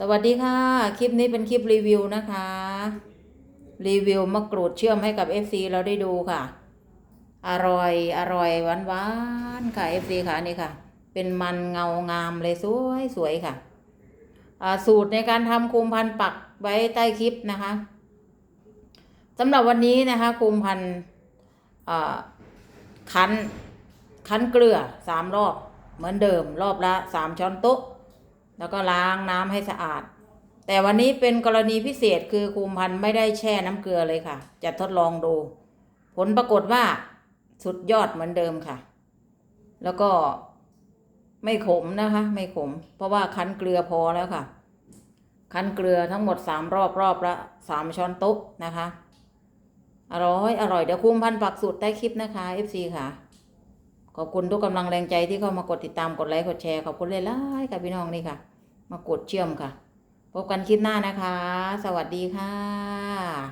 สวัสดีค่ะ คลิปนี้เป็นคลิปรีวิวนะคะ รีวิวมะกรูดเชื่อมให้กับ FC เราได้ดูค่ะ อร่อยอร่อยหวานหวานๆค่ะ FC ค่ะนี่ค่ะ เป็นมันเงางามเลยสวยสวยค่ะ สูตรในการทำคุมพันปักไว้ใต้คลิปนะคะสำหรับวันนี้นะคะคุมพันอ่าคั้นคั้นเกลือสามรอบเหมือนเดิมรอบละสามช้อนโต๊ะ แล้วก็ล้างน้ำให้สะอาด แต่วันนี้เป็นกรณีพิเศษคือคุมพันธุ์ไม่ได้แช่น้ำเกลือเลยค่ะ จะทดลองดู ผลปรากฏว่าสุดยอดเหมือนเดิมค่ะ แล้วก็ไม่ขมนะคะ ไม่ขม เพราะว่าคั้นเกลือพอแล้วค่ะ คั้นเกลือทั้งหมดสามรอบรอบละสามช้อนโต๊ะนะคะ อร่อยอร่อยเดี๋ยวคุมพันธ์ปักสูตรใต้คลิปนะคะ FC ค่ะ ขอบคุณทุกกำลังแรงใจที่เข้ามากดติดตามกดไลค์กดแชร์ขอบคุณเลยล่ยๆค่ะพี่น้องนี่ค่ะ มากดเชื่อมค่ะ พบกันคลิปหน้านะคะ สวัสดีค่ะ